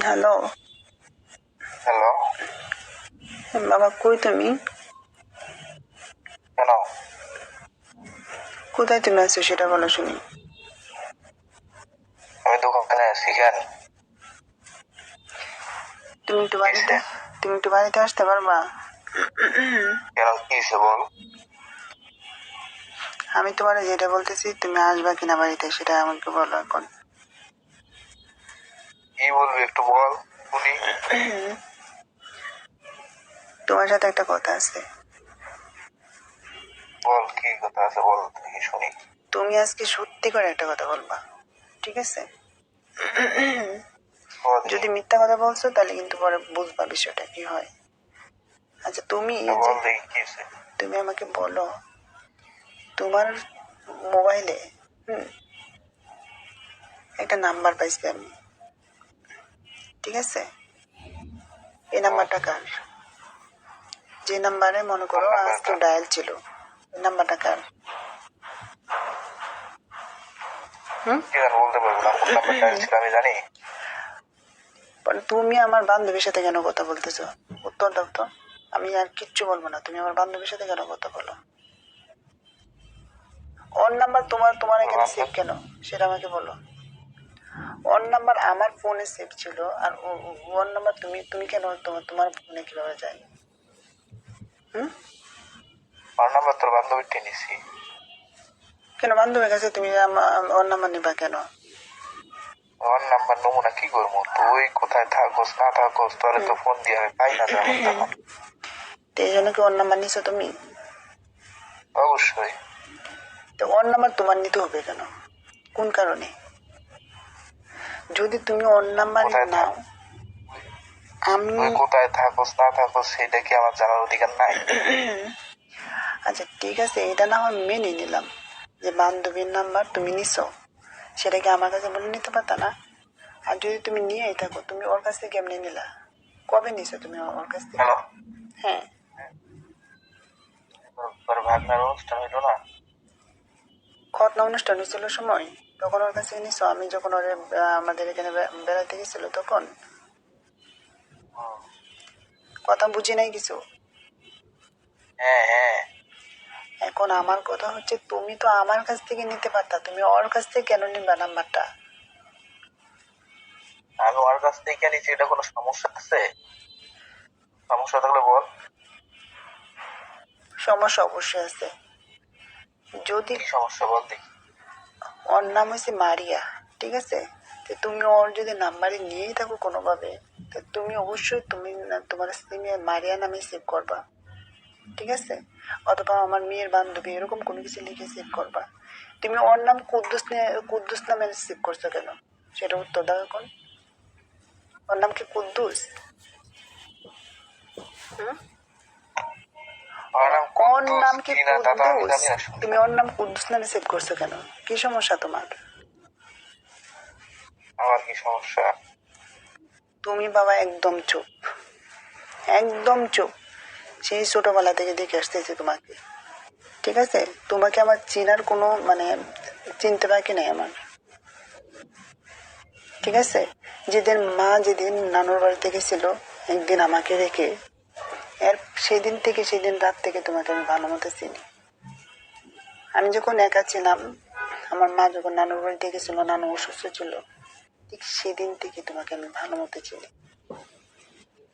Hello hello বাবা কই তুমি? কেন কোথায় তুমি আছো সেটা বলো শুনি। আমি দোকানে আছি কেন? তুমি একটু বাড়িতে তুমি একটু বাড়িতে আসতে পারবা? কেন কি বল? আমি তোমার যেটা বলতেছি তুমি আসবা কিনা বাড়িতে সেটা আমাকে বলো এখন। কি বলবি একটু বল শুনি। তোমার সাথে একটা কথা আছে। বল কি কথা আছে বল দেখি শুনি। তুমি আজকে সত্যি করে একটা কথা বলবা ঠিক আছে? যদি মিথ্যা কথা বলছো তাহলে কিন্তু পরে বুঝবা বিষয়টা কি হয়। আচ্ছা তুমি তুমি আমাকে বলো তোমার মোবাইলে হুম একটা নাম্বার পাইছি আমি। ঠিক আছে? এই নাম্বারটা কার? যে নাম্বারে মনে করো আজকে ডায়াল ছিল এই নাম্বারটা কার? তুমি আমার বান্ধবীর সাথে কেন কথা বলতেছো? উত্তর দাও তো। আমি আর কিচ্ছু বলব না। তুমি আমার বান্ধবীর সাথে কেন কথা বলো? ওর নাম্বার তোমার তোমার এখানে সেভ কেন? সেটা আমাকে বলো। ওর নাম্বার আমার ফোনে সেভ ছিল আর ওর নাম্বার তুমি তুমি কেন তোমার তোমার ফোনে কীভাবে যায়? হুম? আমার নাম্বার তোর বান্ধবীর টেনেছি কেন বান্ধবীর কাছে তুমি ওর নাম্বার নিবা কেন? আমার নাম্বার নমুনা কি করব? তুই কোথায় থাকোস না থাকোস তোরে তো ফোন দিয়ে আমি পাই না। এই জন্য কি ওর নাম্বার নিছো তুমি? অবশ্যই। তো ওর নাম্বার তোমার নিতে হবে কেন? কোন কারণে? যদি তুমি ওর নাম্বার নাও আমি কোথায় থাকোস না থাকোস সেটা কি আমার জানার অধিকার নাই? আচ্ছা ঠিক আছে এটা না হয় মেনে নিলাম যে বান্ধবীর নাম্বার তুমি নিছো সেটা কি আমার কাছে বলে নিতে পারতা না? আর যদি তুমি নিয়েই থাকো তুমি ওর কাছ থেকে কেমনি নিলা? কবে নিছো তুমি ওর কাছ থেকে? হ্যাঁ। তোর ভাগনার অনুষ্ঠান হইল না। খতনা অনুষ্ঠান হয়েছিল সময়। তখন ওর কাছে নিছো আমি যখন ওর আমাদের এখানে বেড়াতে গেছিল তখন। কথা বুঝি নাই কিছু? হ্যাঁ হ্যাঁ। এখন আমার কথা হচ্ছে তুমি তো আমার কাছ থেকে নিতে পারতা তুমি ওর কাছ থেকে কেন নিবা নাম্বারটা? আমি ওর কাছ থেকে নিচ্ছি এটা কোনো সমস্যা আছে? সমস্যা থাকলে বল। সমস্যা অবশ্যই আছে। যদি সমস্যা বল দেখি ওর নাম হচ্ছে মারিয়া ঠিক আছে? তো তুমি ওর যদি নাম্বারে নিয়েই থাকো কোনোভাবে তো তুমি অবশ্যই তুমি তোমার সিমে মারিয়া নামে সেভ করবা ঠিক আছে? অথবা আমার মেয়ের বান্ধবী এরকম কোনো কিছু লিখে সেভ করবা। তুমি ওর নাম কুদ্দুস কুদ্দুস নামে সেভ করছ কেন? সেটা উত্তর দাও এখন। ওর নাম কি কুদ্দুস? হুম? ওর নাম কি কুদ্দুস। তুমি ওর নাম কুদ্দুস নামে সেভ করছ কেন? কি সমস্যা তোমার? আমার কি সমস্যা? তুমি বাবা একদম চুপ। একদম চুপ। সেই ছোটবেলা থেকে দেখে আসতেছি তোমাকে। ঠিক আছে? তোমাকে আমার চেনার কোনো মানে চিনতে বাকি নেই আমার। ঠিক আছে? যেদিন মা যেদিন নানুর বাড়িতে গেছিল একদিন আমাকে রেখে এর সেদিন থেকে সেদিন রাত থেকে তোমাকে আমি ভালো মতো চিনি। আমি যখন একা ছিলাম আমার মা যখন নানুর বাড়িতে গেছিল নানু অসুস্থ ছিল ঠিক সেদিন থেকে তোমাকে আমি ভালো মতো চিনি।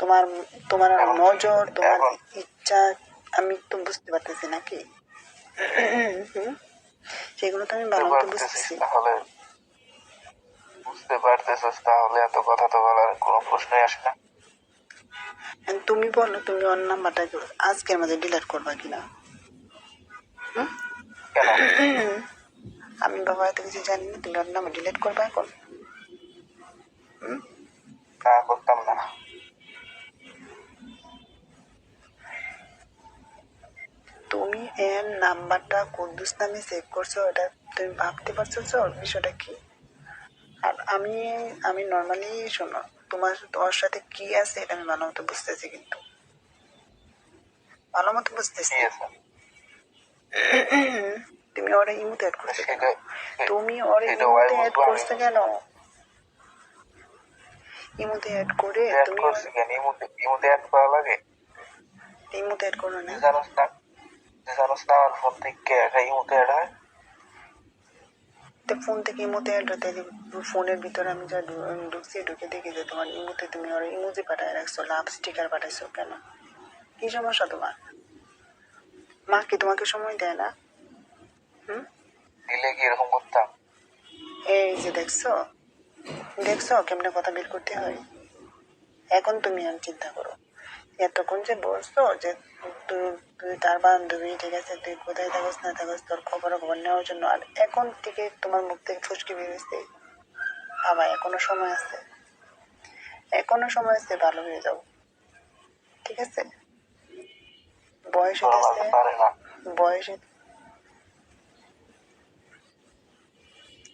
তোমার তোমার নজর তোমার ইচ্ছা আমি তো বুঝতে পারতেছি নাকি হুম? সেগুলো তো আমি ভালো মতো বুঝতেছি। বুঝতে পারতেছিস তাহলে এত কথা তো বলার কোনো প্রশ্নই আসে না। তুমি বলো তুমি ওর নাম্বারটা আজকের মাঝে ডিলিট করবা কিনা? আমি বাবা এত কিছু জানি না তুমি ওর নাম্বার ডিলিট করবা এখন? করতাম না। তুমি এর নাম্বারটা কুদ্দুস নামে সেভ করছ এটা তুমি ভাবতে পারছ বিষয়টা কি? আর আমি আমি নর্মালি শোনো তোমার তোমার সাথে কি আছে এটা আমি ভালো মতো বুঝতেছি কিন্তু। ভালো মতো বুঝতেছি। তুমি ওরা ইমুতে অ্যাড করছ কেন? তুমি ওরা ইমুতে অ্যাড করছ কেন? ইমুতে অ্যাড করে তুমি করছি কেন? ইমুতে ইমুতে অ্যাড করা লাগে? ইমুতে অ্যাড করো না। জানোস না? জানোস না আমার ফোন থেকে ইমুতে অ্যাড হয়? তো ফোন থেকে ইমোতে অ্যাড হতে ফোনের ভিতরে আমি যা ঢুকছি ঢুকে দেখি যে তোমার ইমোতে তুমি ওর ইমোজি পাঠায় রাখছো লাভ স্টিকার পাঠাইছো কেন? কি সমস্যা তোমার? মা কি তোমাকে সময় দেয় না? হুম? দিলে কি এরকম করতাম? এই যে দেখছ দেখছ কেমনে কথা বের করতে হয়? এখন তুমি আর চিন্তা করো। এতক্ষণ যে বলছো যে তুই তুই তার বান্ধবী ঠিক আছে তুই কোথায় থাকস না থাকস তোর খবর খবর নেওয়ার জন্য। আর এখন থেকে তোমার মুখ থেকে ফুসকি বেরিয়েছে বাবা এখনও সময় আছে। এখনও সময় আছে ভালো হয়ে যাও। ঠিক আছে? বয়স হয়েছে বয়স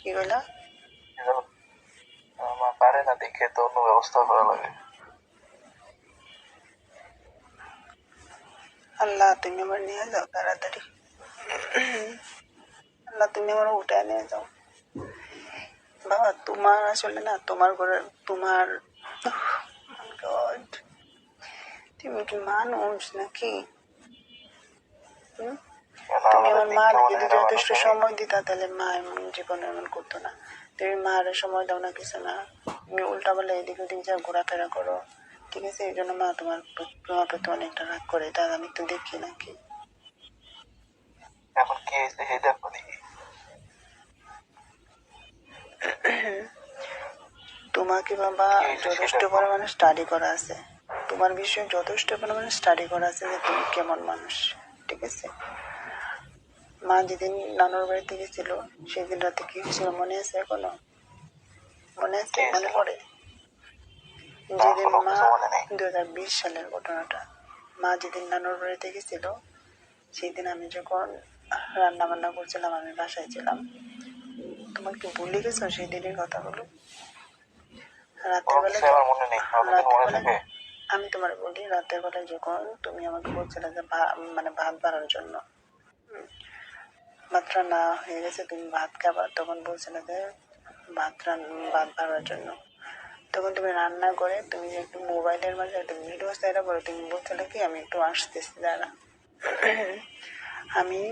কি মা পারে না দেখে তো অন্য ব্যবস্থা করা লাগে। আল্লাহ তুমি আমার নিয়ে যাও তাড়াতাড়ি আল্লাহ তুমি আমার উঠে নিয়ে যাও বাবা তোমার আসলে না তোমার ঘরে তোমার তুমি কি মানুষ নাকি? তুমি আমার মা যদি যথেষ্ট সময় দিতা তাহলে মা এমন জীবনে এমন করতো না তুমি মার সময় দাও না কিছু না তুমি উল্টা বলে এদিক ওদিক যা ঘোরাফেরা করো ঠিক আছে এই জন্য মা তোমার তোমার প্রতি অনেকটা রাগ করে এটা আমি তো দেখি নাকি। এখন কি হয়েছে সেই দেখো দেখি। তোমাকে বাবা যথেষ্ট পরিমাণে স্টাডি করা আছে। তোমার বিষয়ে যথেষ্ট পরিমাণে স্টাডি করা আছে যে তুমি কেমন মানুষ ঠিক আছে? মা যেদিন নানুর বাড়িতে গেছিল সেদিন রাতে কি হয়েছিল মনে আছে এখনও? মনে আছে? মনে পড়ে? যেদিন মা মনে। দু হাজার বিশ সালের ঘটনাটা মা যেদিন নানুর বাড়িতে গেছিল সেদিন আমি যখন রান্না বান্না করছিলাম আমি বাসায় ছিলাম। তোমার কি ভুলে গেছো সেই দিনের কথাগুলো? রাতের কোনো বেলা কিছু আমার নেই। আমাদের রাতের বেলা থাকে আমি তোমার বলি রাতের বেলায় যখন তুমি আমাকে বলছিলে যে মানে ভাত বাড়ার জন্য ভাত রান্না হয়ে গেছে তুমি ভাত খাবার তখন বলছিলে যে ভাত রান ভাত বাড়ার জন্য। তখন তুমি রান্না করে, তুমি একটু মোবাইলের মাঝে একটা ভিডিও সাইডা করে। তুমি বলছিলে কি আমি একটু আসতেছি, দাঁড়া। আমি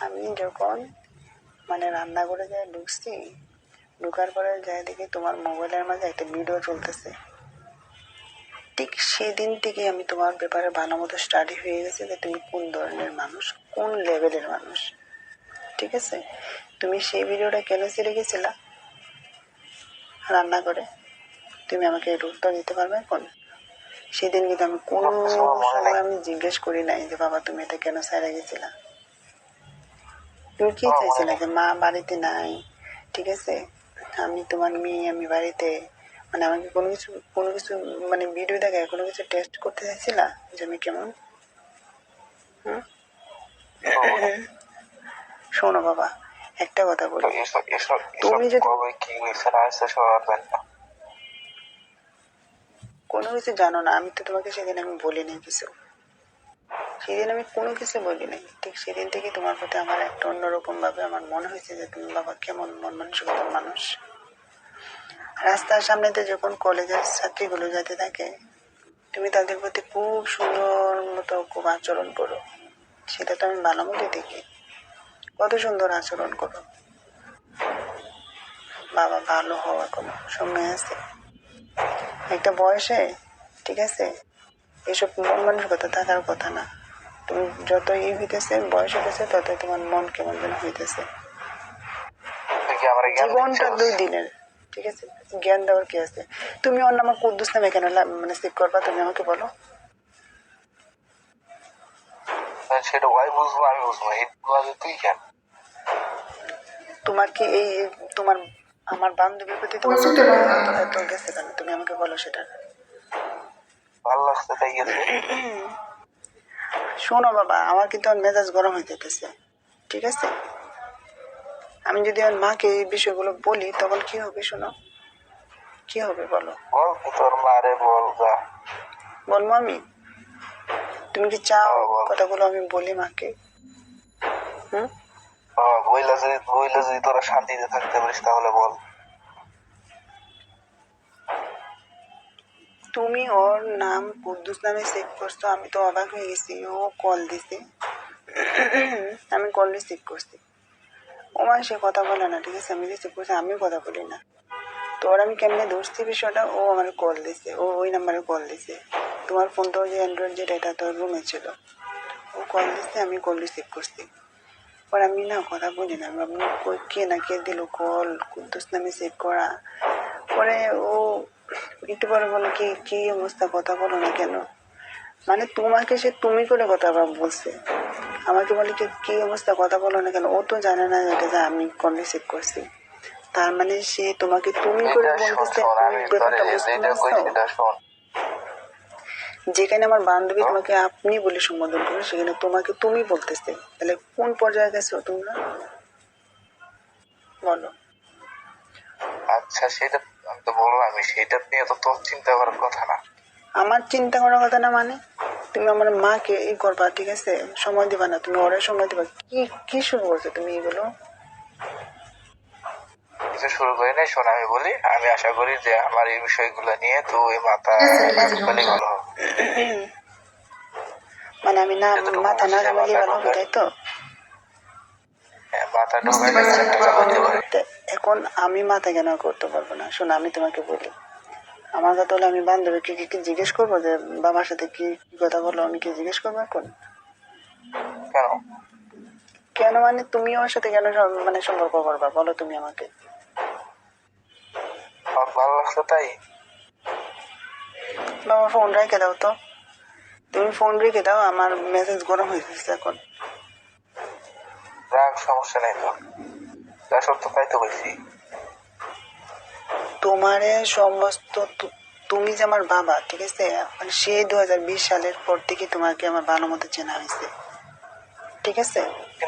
আমি যখন মানে রান্না করে যাই ঢুকছি, ঢুকার পরে যাই দেখি তোমার মোবাইলের মাঝে একটা ভিডিও চলতেছে। ঠিক সেদিন থেকে আমি তোমার ব্যাপারে ভালো মতো স্টাডি হয়ে গেছে যে তুমি কোন ধরনের মানুষ, কোন লেভেলের মানুষ। ঠিক আছে? তুমি সেই ভিডিওটা কেন গেছিলা? রান্না করে। তুমি আমাকে একটু উত্তর দিতে পারবে? এখন সেদিন কিন্তু আমি কোনো সময় আমি জিজ্ঞেস করি নাই যে বাবা তুমি এটা কেন ছেড়ে গেছিলা? তুমি কি চাইছিলে যে মা বাড়িতে নাই ঠিক আছে? আমি তোমার মেয়ে আমি বাড়িতে। মানে আমাকে কোনো কিছু কোনো কিছু মানে ভিডিও দেখায় কোনো কিছু টেস্ট করতে চাইছিলা যে আমি কেমন? শোনো। বাবা একটা কথা বলি। তুমি যদি- কবে কি হয়েছে না হয়েছে সব আর জানি না কোনো কিছু জানো না। আমি তো তোমাকে সেদিন আমি বলি বলিনি কিছু। সেদিন আমি কোনো কিছু বলি নাই ঠিক সেদিন থেকে তোমার প্রতি আমার একটা অন্যরকম ভাবে আমার মনে হয়েছে যে তুমি বাবা কেমন মন মানসিকতার মানুষ। রাস্তার সামনেতে যখন কলেজের ছাত্রীগুলো যাতে থাকে, তুমি তাদের প্রতি খুব সুন্দর মতো খুব আচরণ করো। সেটা তো আমি ভালো মতো দেখি। কত সুন্দর আচরণ করো। বাবা ভালো হওয়া কোনো সময় আছে? একটা বয়সে ঠিক আছে? এসব মন মানসিকতা থাকার কথা না। তুমি যত ই হইতেছে বয়স হইতেছে ততই তোমার মন কেমন যেন হইতেছে। আমার জীবনটা দুই দিনের ঠিক আছে? জ্ঞান দেওয়ার কি আছে? তুমি ওর নামে কুদ্দুস নামে কেন মানে সেভ করবা? তুমি আমাকে বলো। সেটা ওয়াই বুঝব আমি বুঝব এই তুই কেন? তোমার কি এই তোমার আমার বান্ধবীর প্রতি তোমার এত- এত গেছে কেন? তুমি আমাকে বলো সেটা। ভালো লাগছে তাই গেছে। শোনো বাবা আমার কিন্তু আমার মেজাজ গরম হয়ে যেতেছে ঠিক আছে? আমি যদি আমার মাকে এই বিষয়গুলো বলি তখন কি হবে শোনো? কি হবে বলো? বল তোর মারে বল যা। বলব আমি তুমি কি চাও হ্যাঁ, কথাগুলো আমি বলি মাকে? হুম? হ্যাঁ, যদি বইলা যদি তোরা শান্তিতে থাকতে পারিস তাহলে বল। তুমি ওর নাম কুদ্দুস নামে সেভ করছ আমি তো অবাক হয়ে গেছি ও কল দিছে। আমি কল রিসিভ করছি। ও মানে সে কথা বলে না ঠিক আছে? আমি রিসিভ করছি আমিও কথা বলি না। তো ওর আমি কেমনে ধরছি বিষয়টা? ও আমার কল দিছে ও ওই নাম্বারে কল দিছে। তোমার ফোনটা যে অ্যান্ড্রয়েড যেটা এটা তোর রুমে ছিল। ও কল দিছে আমি কল রিসিভ করছি। পর আমি না কথা বলি না আমি কই কে না কে দিল কল কুদ্দুস নামে সেভ করা পরে ও একটু পরে বলে কি কি অবস্থা কথা বলো না কেন মানে তোমাকে সে তুমি করে কথা বলছে আমাকে বলে কি কি অবস্থা কথা বলো না কেন ও তো জানে না এটা যে আমি কল রিসিভ করছি তার মানে সে তোমাকে তুমি করে বলতেছে তুমি ব্যাপারটা বুঝতে পারছ যেখানে আমার বান্ধবী তোমাকে আপনি বলে সম্বোধন করে সেখানে তোমাকে তুমি বলতেছে। তাহলে কোন পর্যায়ে গেছো তোমরা? বলো। আচ্ছা সেটা আমি তো বললাম সেটা নিয়ে তো তোর চিন্তা করার কথা না। আমার চিন্তা করার কথা না মানে? তুমি আমার মাকে ই করবা ঠিক আছে? সময় দিবা না তুমি ওরে সময় দিবা। কি কি শুরু করছ তুমি এগুলো? কিছু শুরু করি নাই শোন আমি বলি আমি আশা করি যে আমার এই বিষয়গুলো নিয়ে তুই মাথা ভালো হবে। মানে আমি না মাথা না ঘামালি ভালো হবে তাই তো এখন আমি মাথা কেন করতে পারব না শোনো আমি তোমাকে বলি আমার কথা হলে আমি বান্ধবীকে কি কি জিজ্ঞেস করব যে বাবার সাথে কি কি কথা বলো আমি কি জিজ্ঞেস করব এখন কেন কেন মানে তুমি ওর সাথে কেন মানে সম্পর্ক করবা বলো তুমি আমাকে ভালো লাগছে তাই বাবা ফোন রেখে দাও তো। তুমি ফোন রেখে দাও আমার মেসেজ গরম হয়ে যাচ্ছে এখন। রাগ সমস্যা নাই তো। যা সত্য তাই তো বলছি তোমারে সমস্ত তুমি যে আমার বাবা ঠিক আছে? মানে সেই দু হাজার বিশ সালের পর থেকে তোমাকে আমার ভালো মতো চেনা হয়েছে। ঠিক আছে?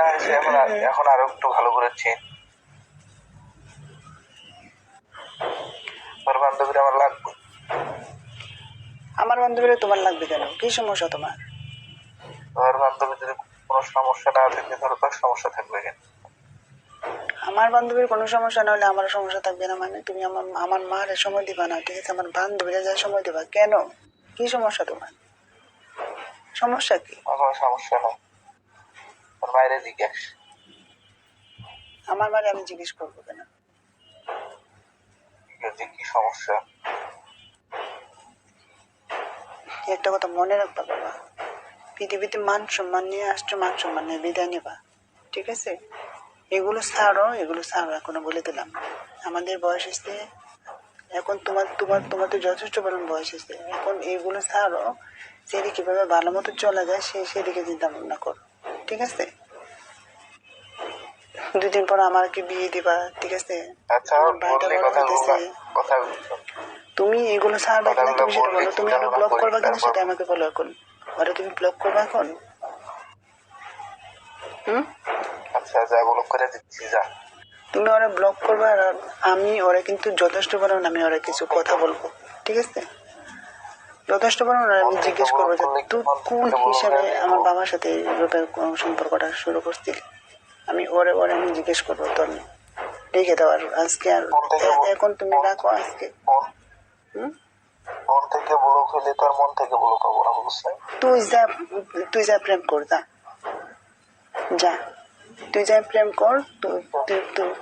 হয়েছে এখন এখন আরও একটু ভালো করে চেন। বান্ধবীর আমার লাগবে আমার বান্ধবীরা তোমার লাগবে কেন? কি সমস্যা তোমার? তোর বান্ধবী যদি কোনো সমস্যা না থাকে তাহলে তোর সমস্যা থাকবে কেন? আমার বান্ধবীর কোনো সমস্যা না হলে আমার সমস্যা থাকবে না মানে? তুমি আমার আমার মার সময় দিবা না ঠিক আছে? আমার বান্ধবীরা যা সময় দিবা কেন? কি সমস্যা তোমার? সমস্যা কি? আমার সমস্যা নেই তোর বাইরে জিজ্ঞেস। আমার মারে আমি জিজ্ঞেস করব কেন? কি সমস্যা? একটা কথা মনে রাখবা বাবা। পৃথিবীতে মান সম্মান নিয়ে আসছো মান সম্মান নিয়ে বিদায় নেবা। ঠিক আছে? এগুলো ছাড়ো এগুলো ছাড়ো এখনও বলে দিলাম। আমাদের বয়স এসে এখন তোমার তোমার তোমার তো যথেষ্ট পরিমাণ বয়স এসে এখন এগুলো ছাড়ো সেদিকে কীভাবে ভালো মতো চলা যায় সেই সেদিকে চিন্তা ভাবনা করো। ঠিক আছে? দুদিন পর আমাকে বিয়ে দিবা ঠিক আছে? আচ্ছা তুমি এগুলো ছাড়বা কিনা তুমি সেটা বলো। তুমি ব্লক করবা কিনা? সেটা আমাকে বলো এখন ওরা তুমি ব্লক করবা এখন? হুম? আচ্ছা যা বলো করে দিচ্ছি যা। তুমি ওরা ব্লক করবা আর আমি ওরা কিন্তু যথেষ্ট পরিমাণ আমি ওরা কিছু কথা বলব। ঠিক আছে? যথেষ্ট পরিমাণ আমি জিজ্ঞেস করব যে তুই কোন হিসাবে আমার বাবার সাথে এইভাবে সম্পর্কটা শুরু করছিস আমি ওরে ওরে আমি জিজ্ঞেস করব তোর রেখে দাও আর আজকে আর এখন তুমি রাখো আজকে। ফোন থেকে ব্লক হইলে তার মন থেকে ব্লক হব না তুই যা তুই যা প্রেম কর যা। যা। তুই যা প্রেম কর তুই তুই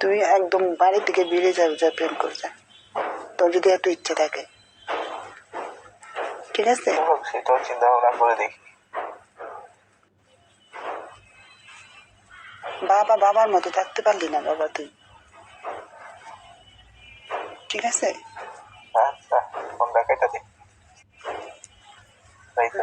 তুই একদম বাড়ি থেকে বেরিয়ে যাবি যা প্রেম কর যা। তোর যদি এত ইচ্ছে থাকে। ঠিক আছে? সেটাও চিন্তা ভাবনা করে দেখি। বাবা বাবার মতো থাকতে পারলি না বাবা তুই। ঠিক আছে? バイト。